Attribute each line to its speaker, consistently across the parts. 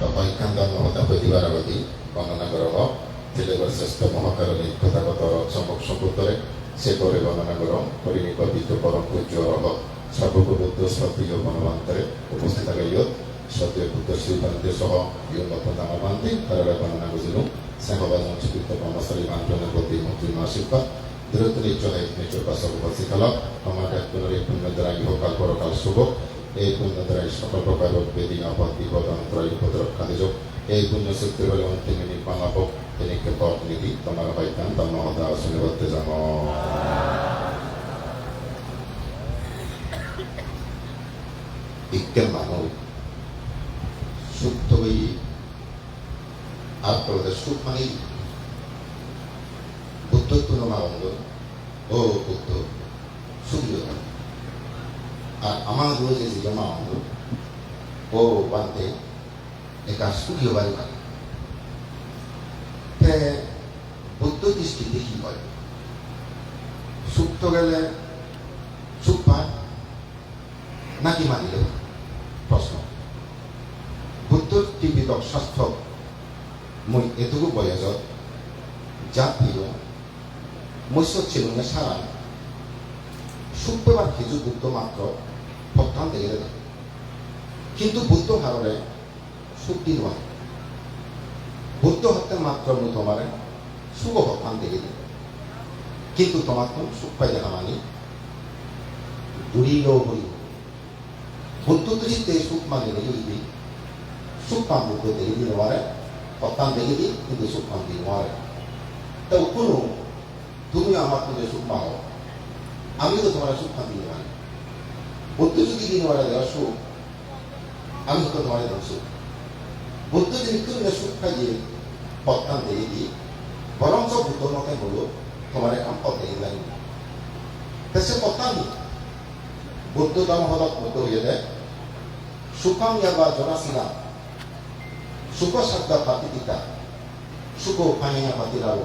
Speaker 1: তপৈখান তন্মহতা হইবার আবাদি বর্ণনা করা হোক ছেলেবার শ্রেষ্ঠ মহাকারণে তথাগত সম্ভব সম্পূর্ণরে সে করে বর্ণনা কর করিনি পবিত্র পরম পূজ্য রহ, সর্বপ্রবুদ্ধ সক্রিয় বনমান্তরে উপস্থিত হইয় সত্যের পুত্র শ্রীকান্তে সহ ইউন্নত নামান্তি তারা বর্ণনা বুঝিল স্নেহবাদ সংস্কৃত কর্মচারী মান্ত্রণের প্রতি মন্ত্রী আশীর্বাদ দূরত্ব নিশ্চয় নিশ্চয় পাশে উপস্থিত হল আমার পুনরে পুণ্য দ্বারা ইহকাল পরকাল শুভ এই পুণ্য দ্বারা সকল প্রকার বেদী আপদ বিপদ, অন্তর, বিপদ রক্ষা এই পুণ্য শক্তি বলে অন্তিম নির্মাণ লাভ তেনেকে পথ, নীতি, তোমার পাইতাম তার মহদা শুনে বলতে যাম বিজ্ঞান মানব সুপ্ত হই আর প্রদের সুখ মানে বুদ্ধ তুলনাবন্ধ ও বুদ্ধ সুখীয় আর আমার জমা অন্ধ ও বান্তে একা সুখীয় বাড়ি পারে তে বুদ্ধ দৃষ্টিতে কি হয় সুখ তো গেলে সুখ পায়, নাকি মানিলে প্রশ্ন। বুদ্ধর টিভিত স্বাস্থ্য মই এটুকু বয়সত জাতীয় মৎস্য ছিলুনে সারা শুক্রবার কিছু বুদ্ধ মাত্র কিন্তু বুদ্ধ হাররে শক্তি নয়। বুদ্ধ হত্যা মাত্র তোমার প্রত্যান দেখে কিন্তু তোমার তো সুখ পাই দেখা মানি। বুড়িল হইব বুদ্ধ দৃষ্টিতে সুখ মানে দিবি সুখ পাম বুদ্ধ দেখে দিন মারে প্রত্যান দেখে দিই কিন্তু সুখ পাম দিন মারে তা কোনো, তুমি আমার সুখ পাও। আমি তো তোমার সুখ মানে। বুদ্ধ যদি দিন মারা দেওয়া সুখ আমি তো তোমার দেওয়া সুখ বুদ্ধ যদি তুমি সুখ খাইয়ে প্রত্যান দেখে দিই বরঞ্চ বুদ্ধ মতে হলো তোমার এখন পথ সে প্রত্যান নেই বুদ্ধ দাম হল বুদ্ধ হয়ে দেয় সুখম ইয়াবা জনাসিনা। সুখ শব্দ পাতিদিতা সুখ পানিয়া পাতিরাও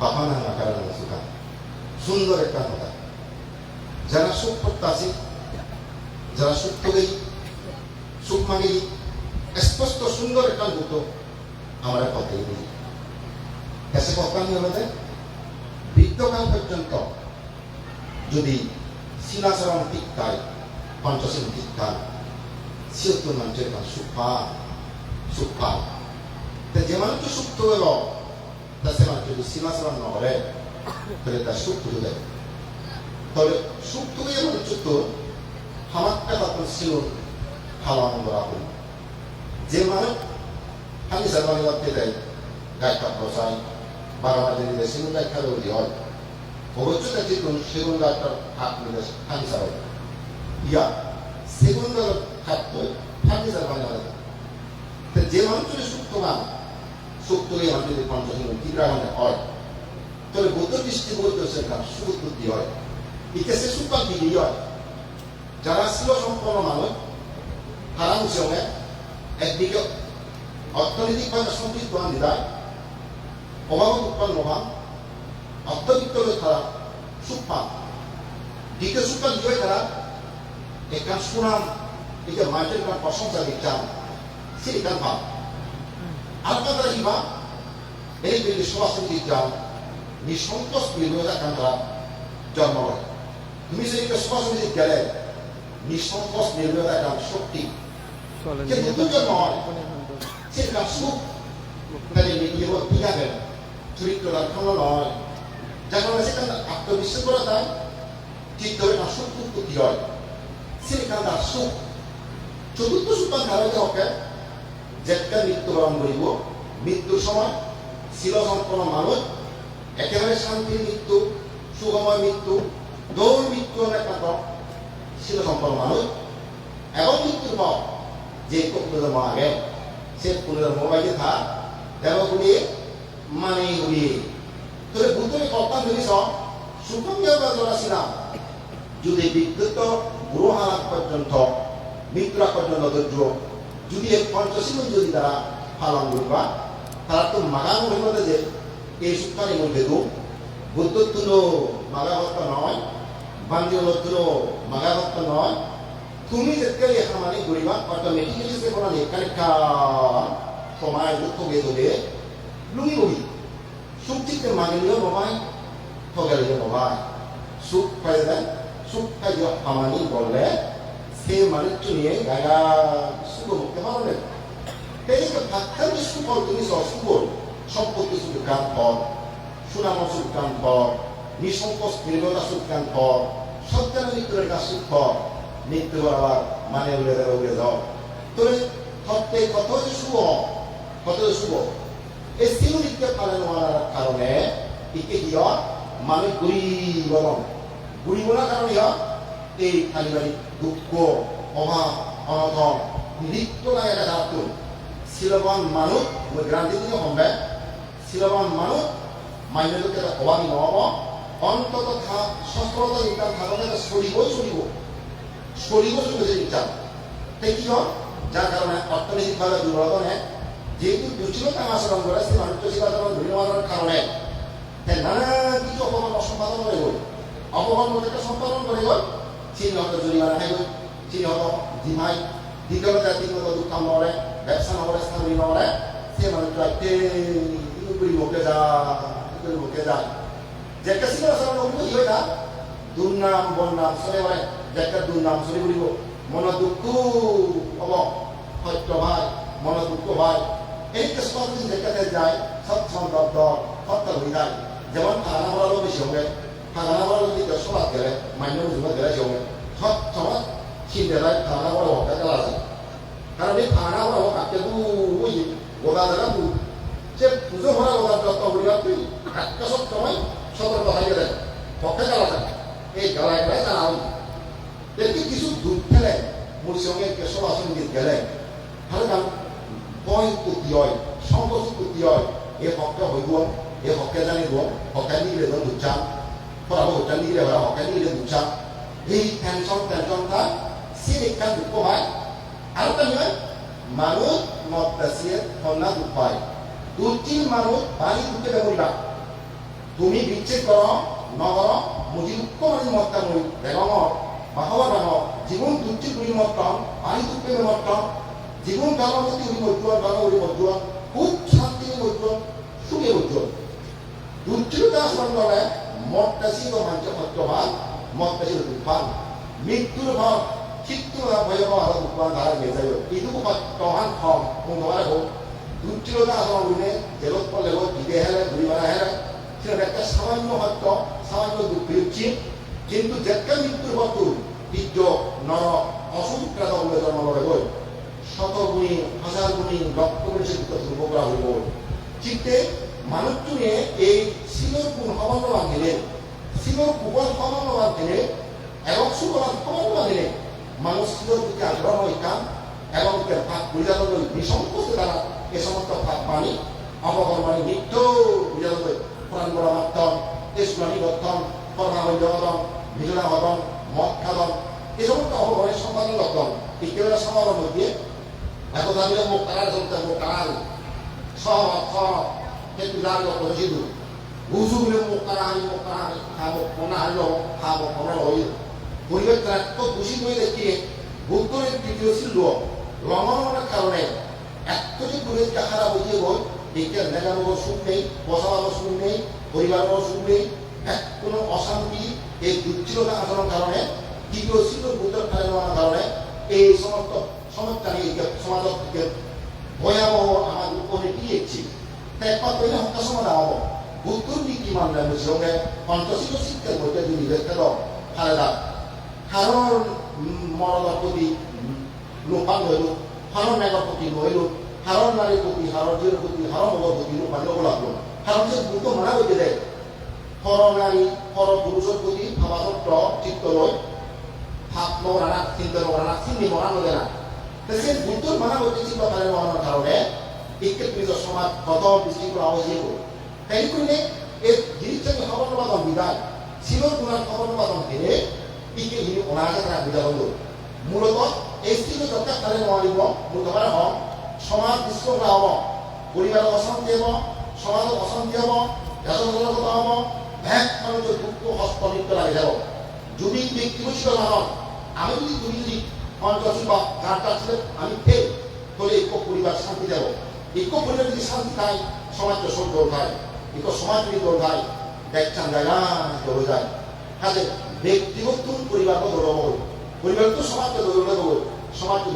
Speaker 1: পাপানা নাকারানো সুখা। সুন্দর একটা কথা। যারা সুখ প্রত্যাশী যারা সুখ তোলেই সুখ মাগেই স্পষ্ট সুন্দর একটা বুদ্ধ আমরা দিই এসে কথা নিয়ে হলে বৃদ্ধকাল পর্যন্ত যদি সিনাচরণ টিকায় পঞ্চশীল টিকায় সিয়ত্তর মানুষের সুখা সুখা তে যেমানকে সুখ তুলে তা সেমান যদি সীমাচরণ নহরে তাহলে তার সুখ তুলে দেয় তবে সুখ তুলে হামাক্কা তখন ছিল হালাম রাহুল। যে মানুষ খালি সারবানি লাগতে দেয়, গায়কা বসায় বারো মাঝে নিলে সেগুন খেলে উঠি হয়। অবশ্যই যেগুন সেগুন গাছটার হাত নিলে খালি সারাই ইয়া সেগুন গাছের হাত তো খালি সারবানি লাগে যে মানুষের সুখ না সুক্তই আমাদের পঞ্চম কিগ্রাহণে হয় তবে বৌদ্ধ দৃষ্টি বৌদ্ধ সেখানে সুবুদ্ধি হয় ইতিহাসে সুপার দিদি হয়? যারা ছিল সম্পন্ন মানুষ হারাম হিসেবে একদিকে অর্থনৈতিকভাবে সমৃদ্ধ হন দিদায় অভাব উৎপন্ন অর্থবিত্ত তারা সুখ পান দ্বিতীয় কি হয় তারা একখান সুনাম এটা মাটির কান প্রশংসা দিচ্ছেন সেই কান পান আপনারা ইবা এই বিল সরাসরি যাও, নিঃসন্তোষ বিরোধা কান্দ্রা জন্ম হয় তুমি সেদিকে সরাসরি গেলে নিঃসন্তোষ নির্ভরতা কান শক্তি। যে নতুন জন্ম হয় সেটা সুখ তাহলে নিজের পিয়াবেন চরিত্র লক্ষণ নয়। যার কারণে সেখানে আত্মবিশ্বাস করা যায় ঠিক ধরে না সুখ উৎপত্তি হয়। সেখানে সুখ চতুর্থ সুখ ধারণে হবে যেটা মৃত্যুবরণ করিব মৃত্যুর সময় ছিল সম্পন্ন মানুষ একেবারে শান্তির মৃত্যু সুগময় মৃত্যু দৌড় মৃত্যু একমাত্র ছিল সম্পন্ন মানুষ এবং মৃত্যুর পর যে পুনর্জন্ম আগে সে পুনর্জন্ম বাইরে থাক দেবগুলি মানে গুলি তবে বুদ্ধের কর্তা জিনিস সুখম জরাসিনা যদি বিদ্যুৎ গ্রহানা পর্যন্ত মৃত্যুরা পর্যন্ত ধৈর্য যদি পঞ্চশীল যদি তারা পালন করবা তারা তো হইতে যে এই সুখানি মধ্যে তো বান্দিলত্ব মাগাভত্ত নয় তুমি যেতে এখানে মানে ঘুরিবা অটোমেটিক্যালি সে কোনো এখানে 토마이 토게 도게 루이로이 숙직때 마늘이요 뭐마이 토게를 뭐마이 숙 파이다 숙 파이요 하마니 볼래 세 마늘 중에 내가 수고 먹게 하는데 그러니까 박한지 수고 등에서 수고 সম্পত্তি সুবিধান পর সুনাম সুবিধান পর নিঃসংকোচ নির্ভরতা সুবিধান পর সত্যান মৃত্যুর কাছে পর মৃত্যু আবার মানে উড়ে দেবে উড়ে দাও তোরে সত্যি কত যে শুভ, কত যে শুভ, এই সিনুরিকে পালন হওয়ার কারণে ইকে কি মানুষ গুড়ি বলম গুড়ি বলার কারণে এই পারিবারিক দুঃখ, অভাব অনটন নৃত্য লাগে এটা ধাতুন শিলবান মানুষ গ্রান্তি দিনে সম্ভে শিলবান মানুষ মান্যতাকে এটা অভাবী নহব। অন্তত সফলতা থাকতে এটা চলিবই চলিব চলিব চলিছে ইনকাম তে কি হয় যার কারণে অর্থনৈতিকভাবে দুর্বলতা নেই। যেহেতু দুচিলতা আচরণ করে সেই মানুষটা সেই আচরণ ধরে নেওয়ার কারণে। তে নানা কিছু অপমান অসম্পাদন করে গ'ল। অপমান মধ্যে সম্পাদন করে গ'ল। চিনি হয়তো জরিমানা খাই গ'ল। চিনি হয়তো ডিমাই দ্বিতীয়তে ঠিকমতো দুঃখ কাম নকৰে ব্যবসা চাকৰি নকৰে সেই মানুহটো আইতে ইটো কৰিবকে যা ইটো কৰিবকে যা আচৰণ কৰিব কি হয় না? দুৰ্নাম বদনাম চলে মানে যেকে দুৰ্নাম চলি কৰিব মনত দুখ হ'ব সত্য ভাই মনত দুঃখ ভাই। এই কিছুমান যদি যেখানে যায় সৎসং দত্ত সত্য হয়ে যায়। যেমন ফাগানা বলারও বেশি হবে ফাগানা বলা যদি লাখ গেলে, মান্য বুঝবে গেলে সে হবে। সৎ সমাজ চিন্তা যায় ফাগানা বলা হোক গেলা আছে কারণ এই ফাগানা বলা হোক আজকে গোদা জায়গা তু যে পুজো ভরা গোদা যত্ন করিবা তুই একটা সব সময় সতর্ক হয়ে গেলে পক্ষে গেলা যায় এই গেলায় গেলে জানা হই দেখি কিছু দুধ ফেলে মোর সঙ্গে কেশব আসন গীত গেলে। তাহলে কারণ বই উত্তি হয়? সংকোচ উত্তি হয়? এই হকে হইব এই হকে জানিব হকে নিলে তো দুচাম ফরাবো হচ্ছে নিলে হরা হকে নিলে দুচাম এই টেনশন টেনশনটা সিরিকান দুঃখ হয় আর একটা নিয়ে মানুষ মত হয় দুটির মানুষ বাড়ি দুটো ব্যবহার তুমি বিচ্ছেদ কর নগর মুজি দুঃখ মানে মতটা মই বেগমর বাহবা ডাঙৰ জীৱন বুলি মতম পানী দুপে মতম জীবন গালামতি উনি মজ্জুয়ান গালা উনি মজ্জুয়ান খুব শান্তি মজ্জুয়ান সুখে মজ্জুয়ান দুর্যোগতা আচরণ করে মত পেছি তো মানুষ সত্যবান মত পেছি দুঃখান মৃত্যুর ভাব মৃত্যু ভয়াবহ আৰু দুঃখান ধাৰা মেজাই এইটো সত্যৱান খম মোৰ ঘৰে হোক। দুর্যোগতা আচরণ উনি জেলত পড়লে হোক বিদে হেলে ঘুরি বেড়া হেলে সেটা একটা সামান্য সত্য সামান্য দুঃখ হচ্ছে। কিন্তু যেটা মৃত্যুর বতুল বীর্য, নর, অসুখ্যাত বলে জন্ম লড়ে গই। শতগুণী হাজার গুণী লক্ষ গুণী সিদ্ধ ধ্রুবকরা হইব। চিত্তে মানুষজনে এই শিলৰ গুণ সমান্য বান্ধিলে শিলৰ কুবল সমান্য বান্ধিলে এবং সুগমান সমান্য বান্ধিলে মানুষ শিলৰ প্রতি আগ্রহ ইকান এবং ভাগ বুঝালৈ নিঃসংকোচে তারা এ সমস্ত ভাগ মানি অপকর্মানি নিত্য বুঝালৈ মাত্তম ইসলামী জগতম মিজনা হদম মদ খাদম এই সমস্ত অপকর্মের সম্পাদন গঠন এই কেবল সমাজের মধ্যে বিলে মুখ তারার চলতে মুখ তারার। সহ সহ সেইটো যাৰ কৰিছিলোঁ বুজু বিলে মুখ তাৰা হাৰি মুখ তাৰা হাৰি খাব কণা হাৰিল খাব কণা হৈ পৰিৱেশ তাত বুজি গৈ দেখি তৃতীয় এত যে দূরে খারাপ হয়ে গেল দেখতে নেগানোর সুখ নেই বসাবার সুখ নেই পরিবারের সুখ নেই এক কোনো অশান্তি, এই দুচ্ছিলতা আচরণের কারণে তৃতীয় ছিল বুদ্ধের ফেলে কারণে, এই সমস্ত সমস্যা নিয়ে সমাজত ভয়াবহ আমার উপরে দিয়েছি একমাত্র হত্যা সমাধান হব। বুদ্ধর নীতি মানলে সঙ্গে পঞ্চশীল শিক্ষার মধ্যে যদি দেখতে ফালেদা কারণ মরণৰ প্ৰতি লোপান হৈলোঁ হাৰৰ মেঘৰ প্ৰতি নহৈলোঁ হাৰৰ নাৰীৰ প্ৰতি হাৰৰ জীৰ প্ৰতি হাৰৰ মগৰ প্ৰতি লোপান ল'ব লাগল যে গুৰুত্ব মানা হৈ দিলে সৰ নাৰী সৰ পুৰুষৰ প্ৰতি ভাবাসত্ব চিত্ত লৈ ভাব নকৰা না চিন্তা নকৰা না চিন্তি মৰা নজনা সেই গুৰুত্ব মানা হৈ চিন্তা নোহোৱাৰ কাৰণে বিশেষ নিজৰ সমাজ গত বিশৃংখলা আৱশ্যক তাই কৰিলে? এই জিনিসটাকে সবর্ণবাদন বিধান শিলর গুণার সবর্ণবাদন হেরে ইকে হিনি অনাহাসে তারা বুঝা হল মূলত এই স্থিতি যত কালে ধৰে হওক সমাজ বিশৃংখলা হ'ব পৰিবাৰত অশান্তি হ'ব অশান্তি হ'ব জাতজনকতা হ'ব ভেক মানুষের দুঃখ হস্ত নৃত্য লাগি যাব। যদি ব্যক্তিগত মানব আমি যদি তুমি যদি পঞ্চশী বা যার কাছে আমি ফেল তাহলে এই পরিবার শান্তি যাব ইকো পরিবার যদি শান্তি খায় সমাজ তো সব দৌড় খায় ইকো সমাজ যদি দৌড় খায় দেখছান যায় না দৌড়ে যায়। কাজে ব্যক্তিগত পরিবার তো দৌড়াবো পরিবার তো সমাজকে দৌড়ে দেবো সমাজকে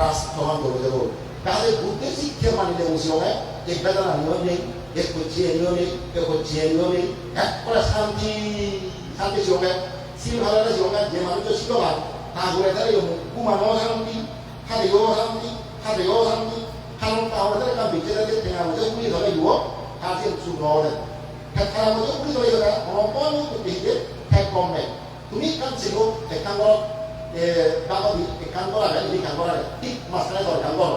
Speaker 1: রাষ্ট্র দৌড়ে দেবো কাজে বুদ্ধের শিক্ষা মানিলে বসে এক বেদনা নিয়ম নেই এক হচ্ছে নিয়ম নেই এক হচ্ছে নিয়ম নেই এক করে শান্তি শান্তি ছিল 실화를 정말 내 마음도 시도만 다 그래서 요 구만호 사람이 하대요 사람이 하대요 사람이 하는 따오르다가 밑에다 대하고 우리 너가 이거 다시 수고를 백하라고 우리 너가 이거 어느 뻔히 그때 이제 백범매 তুমি কাম ছিল একান গর এ বাবা একান গর আগে এই কান গর আগে ঠিক মাসখানে দরকার গর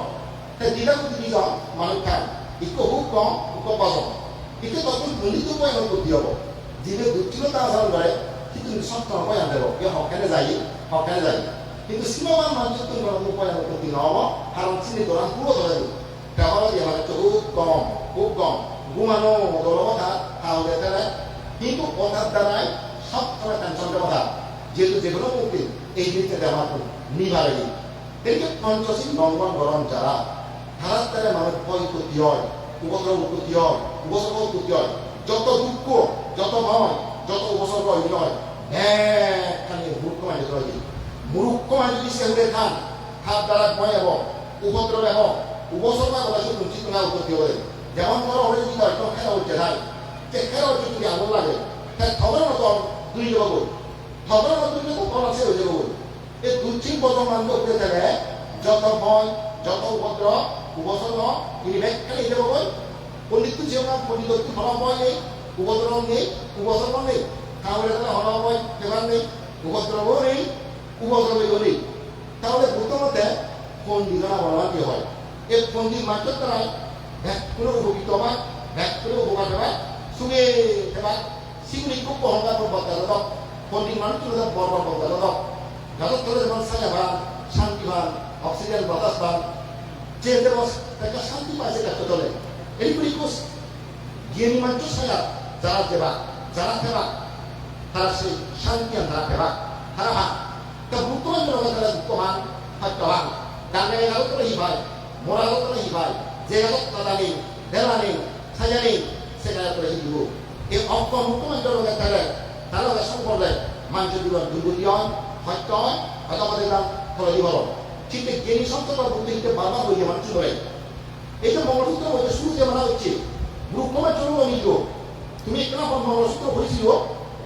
Speaker 1: তে দিলা কুতি দিজ মানুষ খান হুক কম হুক বাজ ইকো তখন বলিত উপায় করতে হব। যিনি দুঃখিলতা আসার করে কিন্তু সত্তর উপায় আনতে হবে হকানে যাই হকানে যাই কিন্তু সীমাবান মানুষ তো উপায় করতে নহব কারণ চিনি দৌড়ান পুরো ধরে ব্যবহার দিয়ে মানে খুব কম খুব কম। ঘুমানো দৌড় কথা তাহলে তারা কিন্তু কথার দ্বারাই সব সময় টেনশনটা কথা। যেহেতু যে কোনো মুক্তি, এই জিনিসটা ব্যবহার করি নিভারে এদিকে পঞ্চশীল লঙ্ঘন গরম যারা তারা তারা মানুষ ভয় উৎপত্তি হয়, উপদ্রব উৎপত্তি হয় উপসর্গ উৎপত্তি হয়। যত দুঃখ, যত ভয়, যত উপসর্গ হয় একখানে মূর্খ মানে রয়েছে মূর্খ মানে যদি সেগুলো খান খাপ দ্বারা ভয় এবং উপদ্রব এবং উপসর্গ কথা শুধু উচিত না উৎপত্তি হবে। যেমন ধরো ওরা যদি হয় খেলা উঠছে নাই যে খেলা উঠছে যদি আগুন লাগে তাই খবর মতো দুই যাব খবর মতো দুই যাব আছে হয়ে যাব এই দুচিন বর্তমান উপরে যত ভয়, যত উপদ্রব উপসর্গ তিনি ব্যাখ্যা লিখে যাব পণ্ডিত যেমন পণ্ডিত ভয় নেই, উপদ্রব নেই উপসর্গ নেই। তাহলে তাহলে হলাময় ফেলার নেই? উপদ্রব নেই উপদ্রব নেই। তাহলে প্রথমতে পণ্ডিতরা বলা কি হয়? এই পণ্ডিত মাত্র তারাই ব্যাকুলো উপকৃত বা ব্যাকুলো উপকার দেবা সুগে দেবা সিগুলি খুব অহংকার বলতে দাও পণ্ডিত মানুষ তুলে বড় বলতে দাও যাদের তোলে যেমন ছায়া ভান শান্তি ভান অক্সিজেন বাতাস ভান যে দেব একটা শান্তি পাইছে একটা তোলে এইগুলি কোষ জ্ঞানী মানুষ ছায়া যারা দেবা যারা দেবা তারা সেই শান্তি তারা দেবা তারা ভান তা বুদ্ধমান জনগণ তারা দুঃখমান সত্যবান ডানে গেল তো হিভাই মোরা গেল তো হিভাই যে গেল তারা নেই দেলা নেই সাজা নেই সেটা করে দিব। এই অঙ্ক মুখ্যমান জনগণ তারা তারা সম্পর্কে মানুষ দুর্গতি হয়, সত্য হয়, হয়তো আমাদের নাম ফলে কিন্তু জ্ঞানী সম্পর্ক বুদ্ধি হিসেবে বারবার হয়ে মানুষ ধরে এই যে মঙ্গলসূত্র মধ্যে শুরুতে মানা হচ্ছে। মুখ্যমান জন্ম নিজ তুমি কেন মঙ্গলসূত্র হয়েছিল,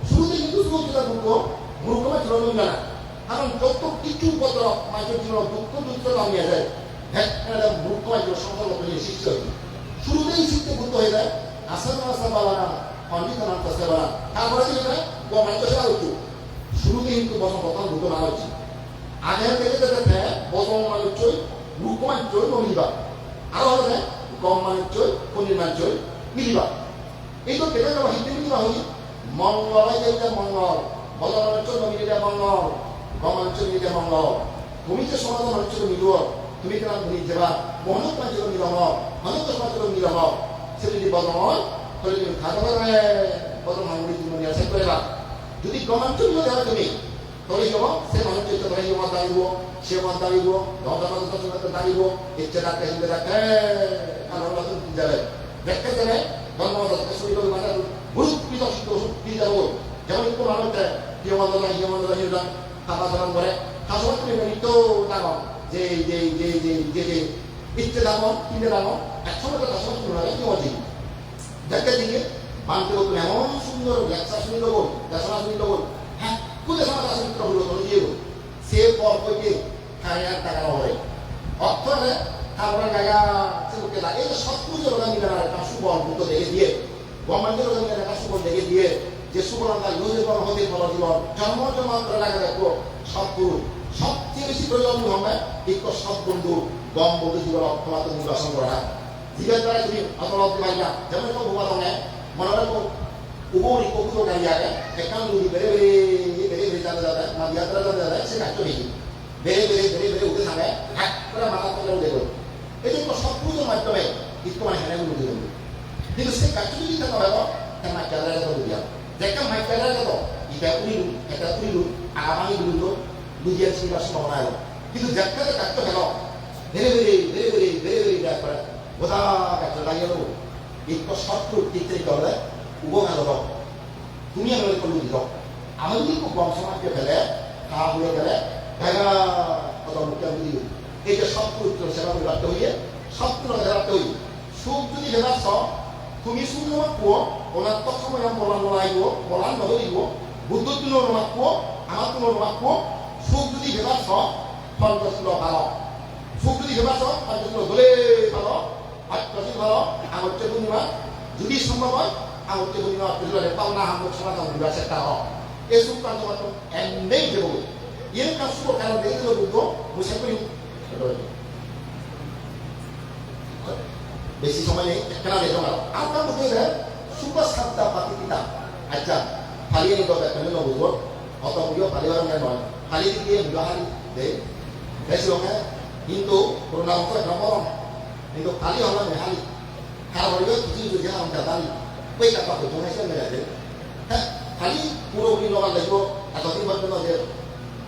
Speaker 1: শুরুতে কিন্তু শুরু হচ্ছে তার দুঃখ মূর্খমা ছিল না কারণ যত কিছু পত্র মানুষের জীবন দুঃখ দুঃখ নামিয়ে যায় হ্যাঁ শুরুতেই শিখতে বুদ্ধ হয়ে যায়। আসার আসা বাবা না পণ্ডিত নাম তারপরে কি হয় শুরুতে কিন্তু বসন প্রথম দুটো না হচ্ছে। আগে থেকে দেখে বসন মানুষ চই মূর্খমান চই নমিবা আরও হবে গম মানুষ চই পনির মানুষ চই মিলিবা। এই তো কেটে যাওয়া হিন্দু মিলিবা হই। মঙ্গলাই যেটা মঙ্গল বদল অঞ্চল মিলিলে মঙ্গল গম অঞ্চল মিলিলে মঙ্গল। তুমি যে সমাধান অঞ্চল মিলুව তুমি কেন ভুলি যাবা মহনত অঞ্চল মিলম মহনত অঞ্চল মিলম সেটা যদি বদল হয় তাহলে তুমি খাতা বদল মাঙ্গুলি তুমি করিবা কি হব সে মানুষ চিত্ত ধরে মত দাঁড়িব সে মত দাঁড়িব ধর্ম মত দাঁড়িব ইচ্ছে ডাকে হিন্দে ডাকে কারণ যাবে ব্যাখ্যা দেবে ধর্ম মত শুরু করে মানে গুরুত্বিত কি যাব যেমন একটু মানুষ হিমন্দলা হিমন্দলা হিমদান খাতা সালাম করে খাসা তুমি তো ডাঙর যে যে যে যে যে যে ইচ্ছে ডাঙর কিনে ডাঙর একসঙ্গে তো খাসা শুরু হয় কি অজি দেখে দিকে মানতে হতো এমন সুন্দর লেখা শুনি দেবো দেশনা শুনি দেবো হ্যাঁ কোথায় সময় দেশনা শুনি দেবো তুমি দিয়ে সে পর কইতে খায় টাকা হবে অর্থে তারপরে গায়া সেগুলোকে লাগে। এই সব কিছু ওরা মিলে একটা সুবল মুক্ত দেখে দিয়ে। গভর্নমেন্টের ওরা মিলে একটা সুবল দেখে দিয়ে। যে সুবর্ণতা ইউজেবল হতে বড় জীবন। জন্ম জন্মান্তর লাগে দেখো সব গুরু সবচেয়ে বেশি প্রয়োজন হবে? এক সব বন্ধু, গম বন্ধু জীবন অক্ষমাত নির্বাচন করা। জীবের দ্বারা তুমি অতলত পাইবা যেমন একটা বোমা রঙে মনে রাখো উবরি ককুতো গাড়ি আগে একান দুরি বেড়ে বেড়ে। विचारलं जात आहे माझी यात्रा जात आहे সে কাজ করে বেড়ে বেড়ে ধরে ধরে উঠে থাকে হাত করে মাথা করে উঠে গেল এই জন্য সব পুজোর মাধ্যমে বিদ্যমান হেরাগুলো উঠে গেল কিন্তু সে কাজ যদি থাকা হলো তার মাছ চালা যেত বুঝিয়া দেখা মাছ চালা যেত এটা উড়িল এটা উড়িল আর আমি উড়িল বুঝিয়া শিবার সম্ভাবনা এলো কিন্তু দেখাতে কাজ তো গেল ধীরে ধীরে ধীরে ধীরে ধীরে ধীরে যা করে। বোধা কাজ লাগিয়ে দেবো। এই সব ঠিক ঠিক করলে উপকার 공하도록 동양을 걸로 이도 아무리 그 범성학교 그래 다 보여 그래 내가 어떤 목장들이 이제 서투 또 생각을 갖다 오예 서투로 해갖다 오예 수업들이 해놨어 kum이 수능 맞고 오늘 또 소모양 모란 모라이고 모란 너들이고 무도 뚜노로 맞고 아마 뚜노로 맞고 수업들이 해놨어 e su quanto quanto è meglio il caso che era meglio tutto non si è più বেশি সময় নেই কেনা নেই তোমার আপনার বুঝতে গেলে সুপার সাতটা পাতি কিতা আচ্ছা ফালিয়ে নিতে হবে কেন না বুঝব অত বুঝিও ফালিয়ে হবে নয় ফালিয়ে দিয়ে বিবাহারি দেয় বেশি হবে কিন্তু করোনা অঙ্ক একটা মরম কিন্তু ফালি হবে মেহালি খারাপ হলে কিছু যদি আমাকে দাবি ওই টাকা হতো মেসে মেরে দেয় খালি পুরো কিনি লগা লাগিব এতদিন পর্যন্ত যে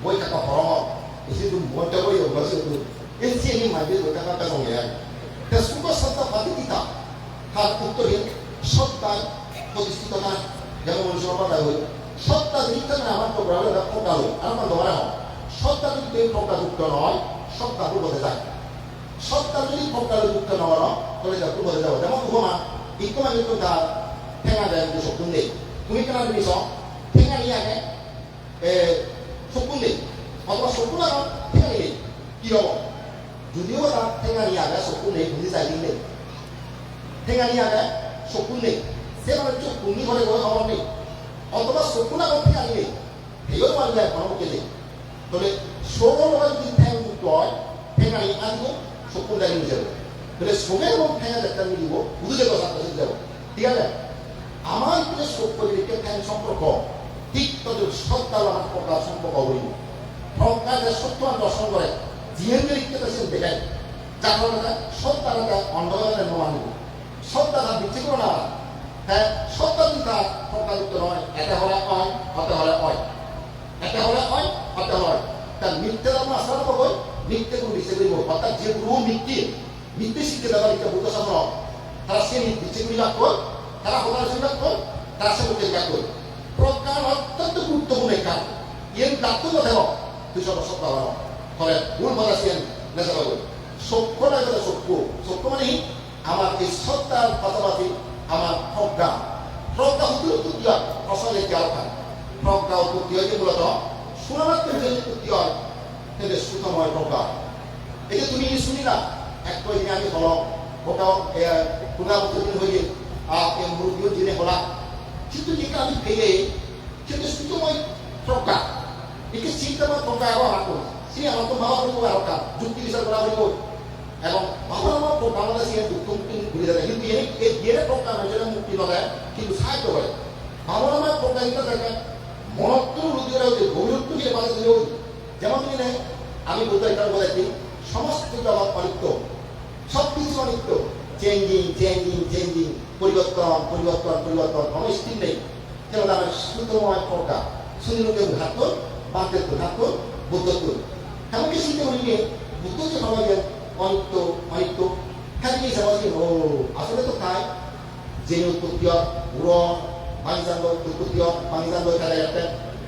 Speaker 1: বই থাকা হরম এসে মনটা বই অভ্যাস এসে এই মাঝে বই থাকা তার হয়ে ফেসবুক সত্তা পাতি দিতা তার উত্তরে সত্তায় প্রতিষ্ঠিত না যেমন সর্বদা হই সত্তা দিতে না, আমার প্রোগ্রামে প্রকার আর আমার ধরা হয়। সত্তা যদি প্রকারযুক্ত নয়, সত্তা ডুবে যায়। সত্তা যদি প্রকারযুক্ত নয়, তাহলে যা ডুবে যাবে। যেমন উপমা ইকমা কিন্তু তার ঠেঙা দেয়, কিন্তু শব্দ নেই। তুমি কেন জিনিস ঠেঙা নিয়ে আগে শকুন নেই অথবা শকুন আর ঠেঙা নেই কি হব যদিও তার ঠেঙানিয়াকে চকু নেই বুজি যাই দিলে ঠেঙানিয়াকে চকু নেই সে মানে চোখ কুমি ঘরে গৈ খবর নেই অথবা চকু না ঠেঙানি নেই সেও মানে যায় ঘর কেলে তাহলে চোখের যদি ঠেং যুক্ত হয় ঠেঙানি আনিব চকু দাঁড়িয়ে নিয়ে যাবে তাহলে চোখে এবং ঠেঙা দেখা মিলিব বুঝে যাব ঠিক আছে আমার যে সত্তা লাভ করা সম্পর্ক হইল যে সত্য দর্শন করে জিহেন্দ্র ইত্যেশন দেখেন যার কারণে সত্তারা অন্ধকারের নমান সত্তারা বিচ্ছিন্ন না। হ্যাঁ সত্তা চিন্তা প্রজ্ঞাযুক্ত নয় এতে হলে হয়, হতে হলে হয়। এতে হলে হয়, হতে হয়। তার মিথ্যের আমরা আশ্রয় হই মিথ্যে কোনো বিচ্ছে করিব। অর্থাৎ যে গুরু মিথ্যে মিথ্যে শিখতে দেওয়ার ইচ্ছা বুদ্ধ তারা সে মিথ্যে লাভ করে তারা সঙ্গে লাভ কর তারা সে বুদ্ধের প্রজ্ঞান অত্যন্ত গুরুত্বপূর্ণ কাজ। এর দায়িত্ব কথা দুই শত সপ্তাহ ফলে ভুল বলাছেন নেশাবাবু সক্ষ না গেলে সক্ষ সক্ষ মানে আমার এই সত্তার পাশাপাশি আমার প্রজ্ঞা। প্রজ্ঞা হতে উৎপত্তি হয়? ফসল একটি আলফা প্রজ্ঞা উৎপত্তি হয় যে মূলত শোনামাত্র উৎপত্তি হয় কিন্তু সুতময় প্রজ্ঞা। এই যে তুমি শুনি না এক কয়েকদিন আমি হল ওটাও পুনা বছর হয়ে মুরগিও জেনে হলা কিন্তু যেটা আমি পেয়ে কিন্তু সুতময় প্রজ্ঞা একে চিন্তাময় প্রজ্ঞা আবার আমার করছি sini ang mga bawa ko araw ka jukti bisa berlawan ko এবং বাবা মা তো বাংলাদেশে দুঃখ ঘুরে যাবে কিন্তু এই গেলে প্রজ্ঞা না যেটা মুক্তি নয় কিন্তু সাহায্য করে মা প্রজ্ঞা দিতে থাকে মনত্ব রুদিরা হচ্ছে গভীরত্ব দিয়ে বাধা দিলে যেমন নেই আমি বলতে এটা বলেছি সমস্ত জগৎ অনিত্য সব কিছু অনিত্য চেঞ্জিং চেঞ্জিং চেঞ্জিং পরিবর্তন পরিবর্তন পরিবর্তন, কোনো স্থির নেই। কেন আমার সুতময় প্রজ্ঞা। সুনীলকে ঘাত বাঁধের ঘাত বুদ্ধত্ব এমনকি চিন্তা করিলে বুদ্ধ যে সমাজের অনিত্য। অনিত্য খালি সমাজে ও, আসলে তো তাই। যে উৎপত্তি উড় বাণিজ্যাঙ্গ উৎপত্তি বাণিজ্যাঙ্গ খেলা যাতে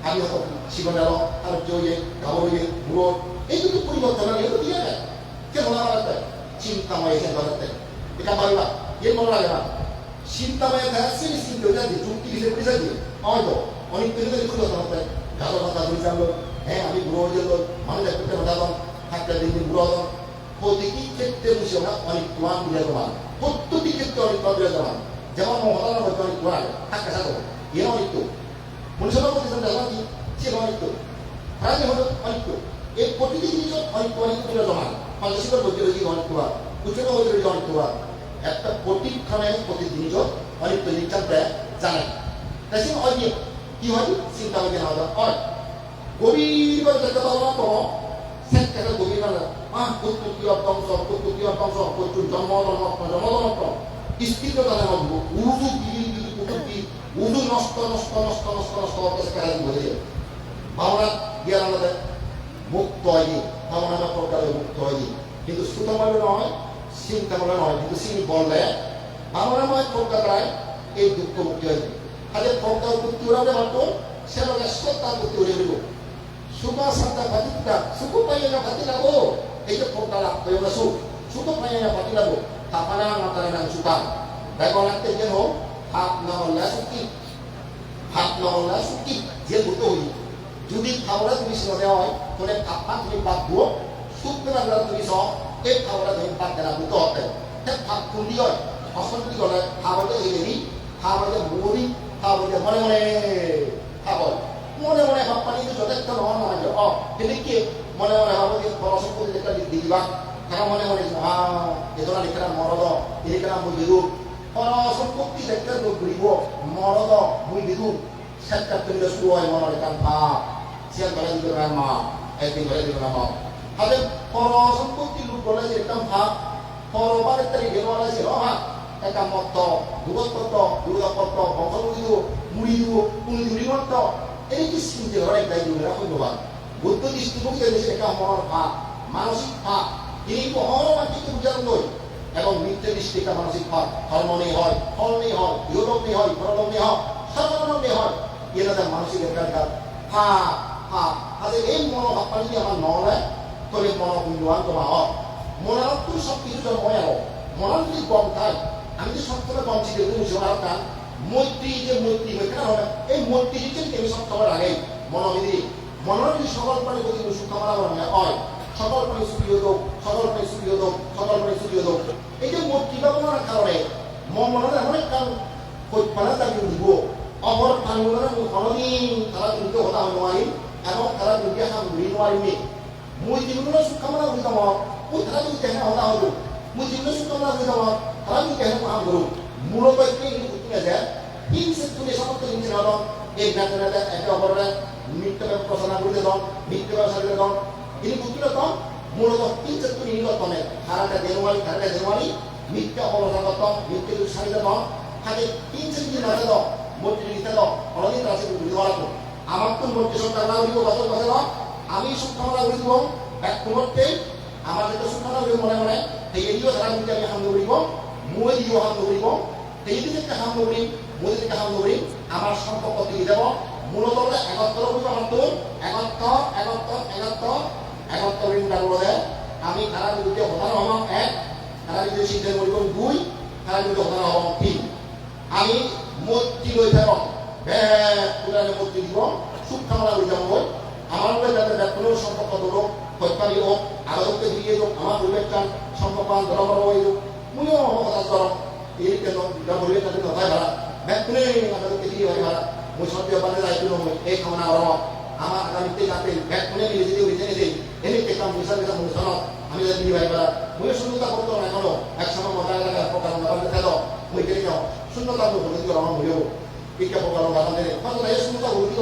Speaker 1: আমি হতো জীবনের আর জয়ে গাবয়ে উড়। এই দুটো পরিবর্তন এগুলো দিয়ে দেয়। কে রাখতে চিন্তাময় ধরতে এটা পারিবা এ মনে লাগে না। চিন্তাময় দেখা সিনি চিন্তা হয়ে যায় যুক্তি হিসেবে বুঝে দিয়ে হয়তো অনেক দিনে খুলে ধরতে গালো কথা বুঝাঙ্গ হ্যাঁ আমি বুড়ো হয়ে গেল মানুষ একটা হঠাৎ থাকতে দিন দিন বুড়ো হতাম প্রতিটি ক্ষেত্রে বুঝে না অনেক কোরআন বিরাজমান। প্রত্যেকটি ক্ষেত্রে অনেক কোরআন বিরাজমান। যেমন মহলার মধ্যে অনেক কোরআন থাকা থাকো এর অনিত্য মনুষ্যরা মধ্যে যেমন কি? সে অনিত্য প্রাণী হলো অনিত্য এই প্রতিটি জিনিস অনিত্য অনিত্য বিরাজমান। পঞ্চাশিকর মধ্যে রয়েছে অনেক কোরআন? উচ্চতা মধ্যে অনেক কোরআন? একটা প্রতিক্ষণে প্রতি জিনিস অনিত্য জিনিসটা প্রায় জানে। তাই অনেক কি? হয়? চিন্তা হয়। বংশ কুত্তু জন্ম জন্ম জন্ম জন্ম স্থির কথা ভাববো উজু গিরি গিরি নষ্ট নষ্ট নষ্ট নষ্ট নষ্ট বলে ভাবনা জ্ঞান আমাদের মুক্ত হয়নি ভাবনা প্রকারে মুক্ত হয়নি কিন্তু সুতমাবে নয় সিং তেমন নয়, কিন্তু সিং বললে ভাবনাময় প্রজ্ঞাতায় এই দুঃখ মুক্তি হয়েছে। আজ প্রজ্ঞা মুক্তি ওরা মাত্র, সে লোকের সত্তা মুক্তি হয়ে গেল সুখা সান্তা ভাতিটা সুখ পাইয়া না ভাতি লাগো এই যে প্রজ্ঞা লাভ হয়ে সুখ সুখ পাইয়া না ভাতি লাগো তাপানা মাতারা নাম সুখা দেখো লাগতে যেন হাত না হল্লা সুখী হাত না হল্লা সুখী যে দুটো হই যদি খাওয়া তুমি সিনে হয় তাহলে কাপা তুমি বাদ দিও। সুখ পেলা তুমি সব। এই খাওয়া তুমি বাদ দেনা দুটো হতে tek pak kuliah asal ni kalau hawal dia ini hawal dia muri hawal dia mana mana hawal mana mana apa ni tu jodoh kan orang aja oh jadi ke mana mana hawal dia kalau sebut dia kan di bawah karena mana mana ah itu lah dikira morodo ini kena mu hidup kalau sebut dia kan lu beribu morodo mu hidup sekat tunda suai mana dekan pa siang kalian juga ramah eh tinggal di ramah ada kalau sebut dia lu boleh jadi kan pa পরবারের তারিখ বেরোয়ার আছে হ্যাঁ একটা মত দুগতপত্র দুর্গাপত্র বংশগুলি দিব মুড়ি দিব পুলি ধুলি মত এই কি চিন্তা করে একটা দিবে ধন্যবাদ বুদ্ধ দৃষ্টিভঙ্গি দেশে একটা মনের ভাব মানসিক ভাব তিনি অহরমাটিকে বুঝান নই এবং নিত্য দৃষ্টি একটা মানসিক ভাব ধর্ম নেই হয়, ফল নেই হয় ইহলোক নেই হয়, পরলোক নেই হয় সর্বনাম নেই হয়। এনাদের মানসিক একটা হা হা তাদের এই মনোভাব যদি আমার নয় তাহলে মনোপুঞ্জবান তোমার হয় মনারত তো সব কিছু জন্ময় আরও মনার যদি কম থাকে আমি যে সবসময় কম ছিল তুমি জোয়ার কান মৈত্রী যে মৈত্রী এখানে হবে এই মৈত্রী যে তুমি সব খাবার আগে মনোবিধি মনের যদি সকল প্রাণী প্রতি সুখ কামনা করা হয়, সকল প্রাণী সুখী হতো সকল প্রাণী সুখী হতো সকল প্রাণী সুখী হতো এই যে মৈত্রী ভাবনার কারণে মন মনের এমন একটা মানে তাকে দিব। অপর প্রাণীগুলোর কোনোদিন তারা কিন্তু হতা নোৱাৰিম এবং তারা দুর্গে হাম ঘূৰি নোৱাৰিমেই মই যিকোনো সুখ কামনা কৰি যাম মই তারা যদি কেনে হতা হলো মই যিকোনো সুখ কামনা কৰি যাম তারা যদি কেনে কাম কৰো মূলত একটু ইংলি করতে যায় তিন সেক্টরে সমস্ত জিনিস হলো এই ব্যাপারে একে অপরের মিথ্যা প্রচারণা করতে দন মিথ্যা ব্যবসা করতে দন ini বুঝলে তো মূলত তিন সেক্টরে নির্বাচনে হারাটা দেওয়ালি হারাটা দেওয়ালি মিথ্যা অপরাধ করত মিথ্যা সারিতে দন কাজে তিন সেক্টরে না দাও মূর্তি দিতে দাও অনেক রাশি বুঝতে পারব আমার তো মূর্তি সন্তান না দিব বছর বছর আমি করে দিব এক আমার যেটা সুখামনা করে মনে মনে সারা মিনিটে আমি দৌড়িব মই দিও হাম দৌড়িম মই হাম দৌড়িম আমার সম্পর্ক দিয়ে দেব মূলত একত্তর একত্তর একত্তর ঋণটা আমি তারা বিরুদ্ধে হতানো হম এক তারা বিরুদ্ধে সিদ্ধান্ত করিব দুই তারা বিরুদ্ধে হতানো হম তিন। আমি মূর্তি লৈ থাকক। পুরানে মূর্তি দিব? সুখ কামনা লৈ যাব আমার মধ্যে যাতে কোনো সম্পর্ক দৌড়ক হত্যারি হোক আলোককে দিয়ে হোক আমার পরিবেশটান সম্পর্কান ধরা বড় হয়ে মনেও হতাশ করো এই কেন? পরিবেশ তাদের কথাই ভাড়া। ব্যাকুনে আলোককে দিয়ে ভাই ভাড়া। মই সত্য পালে দায়িত্ব নয় এই কামনা করো আমার আগামীতে যাতে মিলে যদি ওই জেনে দেই এনে কেতাম মিশা মিশা অনুষ্ঠান আমি যদি দিয়ে ভাই ভাড়া মই শূন্যতা করতো না এখনও এক সময় মজা লাগা প্রকার মজা খেলো। মই কেটে যাও? শূন্যতা তো করা আমার হলেও Ika po kalau nggak nanti, kalau saya semua tahu itu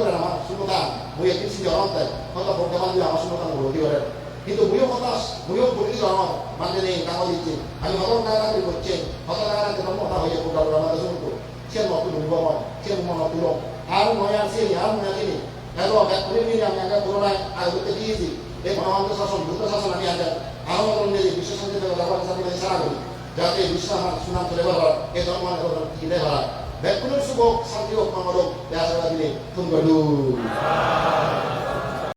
Speaker 1: muy eclipsi llorante, cuando porque mandi la basura tan lo diore. কিন্তু মুয়ো কথা মুয়ো বলি জন মানে নেই কাম দিচ্ছে আমি হত কারা কি করছে হত কারা কি নম্বর না হইয়া কোটা বলা শুনতো সে মত লুব মন সে মন তুলো আর নয় আছে আর নয় আছে কেন এক করে নিয়ে আমি আগে করোনায় আর হতে দিয়েছি এই ভগবানের শাসন দুর্গ শাসন আমি আগে আরও অন্য যে বিশ্ব সঙ্গে সারা করি যাতে বিশ্ব আমার সুনাম চলে বলা এই ধর্ম আমার কি দেয় 100분을 쓰고 3개월 방으로 야사가들이 든 걸로.